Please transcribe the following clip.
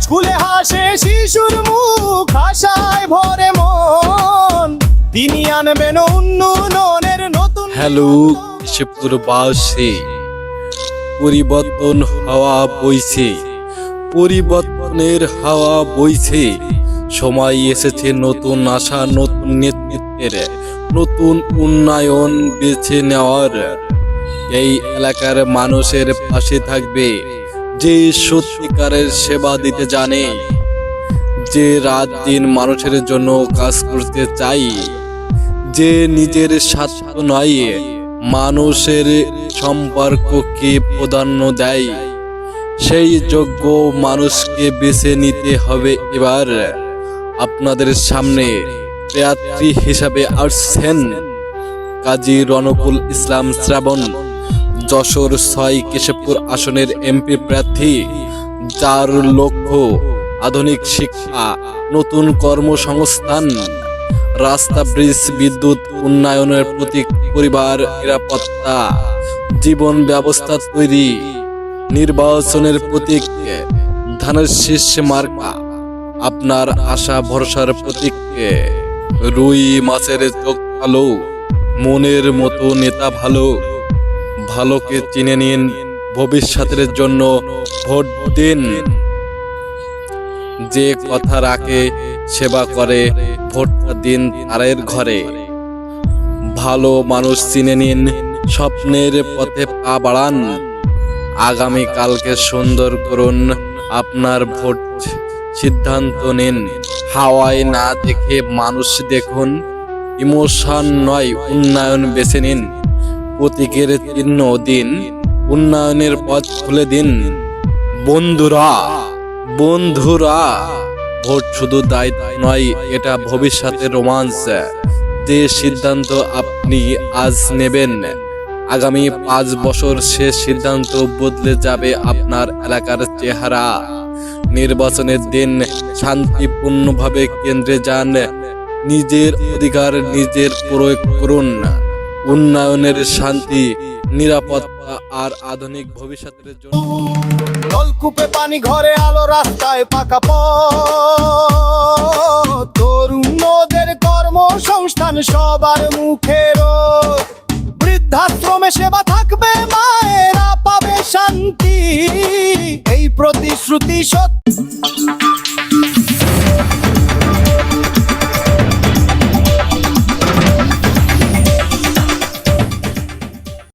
স্কুলে হাসে শিশুর মুখ আশায় ভরে মন। তিনি আনবেন উন্নয়নের নতুন হ্যালো শিবপুরবাসী পরিবর্তন হাওয়া বইছে। পরিবর্তনের হাওয়া বইছে। সময় এসেছে নতুন আশা, নতুন নেতৃত্বের। নতুন উন্নয়ন বেছে নেওয়ার। এই এলাকার মানুষের পাশে থাকবে। যে সত্যিকারের সেবা দিতে জানে, যে রাত দিন মানুষের জন্য কাজ করতে চাই, যে নিজের স্বার্থ নয়, মানুষের সম্পর্ককে প্রাধান্য দেয়, সেই যোগ্য মানুষকে বেছে নিতে হবে এবার। আপনাদের সামনে প্রার্থী হিসাবে আসছেন কাজী রনকুল ইসলাম শ্রাবণ। যশোর ছয় কেশবপুর আসনের এমপি প্রার্থী যার লক্ষ্য আধুনিক শিক্ষা, নতুন কর্মসংস্থান, রাস্তা, ব্রিজ, বিদ্যুৎ, উন্নয়নের প্রতি পরিবার, নিরাপত্তা, জীবন ব্যবস্থা তৈরি, নির্বাচনের প্রতীক, ধানের শীর্ষ মার্কা, আপনার আশা ভরসার প্রতীক, রুই মাছের চোখ ভালো, মনের মতো নেতা ভালো। ভালোকে চিনে নিন, ভবিষ্যতের জন্য ভোট দিন। যে কথা রাখে, সেবা করে, ভোটটা দিন তারের ঘরে। ভালো মানুষ চিনে নিন, স্বপ্নের পথে পা বাড়ান। আগামী কালকে সুন্দর করুন, আপনার ভোট সিদ্ধান্ত নিন। হাওয়ায় না দেখে মানুষ দেখুন, ইমোশন নয়, উন্নয়ন বেছে নিন। প্রতীকের চিহ্ন দিন, উন্নয়নের পথ খুলে দিন। বন্ধুরা বন্ধুরা, ভোট শুধু দায়িত্ব নয়, এটা ভবিষ্যতের রোমাঞ্চ। যে সিদ্ধান্ত আপনি আজ নেবেন, আগামী পাঁচ বছর সে সিদ্ধান্ত বদলে যাবে আপনার এলাকার চেহারা। নির্বাচনের দিন শান্তিপূর্ণভাবে কেন্দ্রে যান, নিজের অধিকার নিজের প্রয়োগ করুন। উন্নয়নের শান্তি, নিরাপত্তা আর আধুনিক ভবিষ্যতের জন্য। নলকূপে পানি ঘরে আলো, রাস্তায় পাকা তরুণদের কর্মসংস্থান সবার মুখে রোদ বৃদ্ধাশ্রমে সেবা থাকবে, মায়েরা পাবে শান্তি। এই প্রতিশ্রুতি সত্য।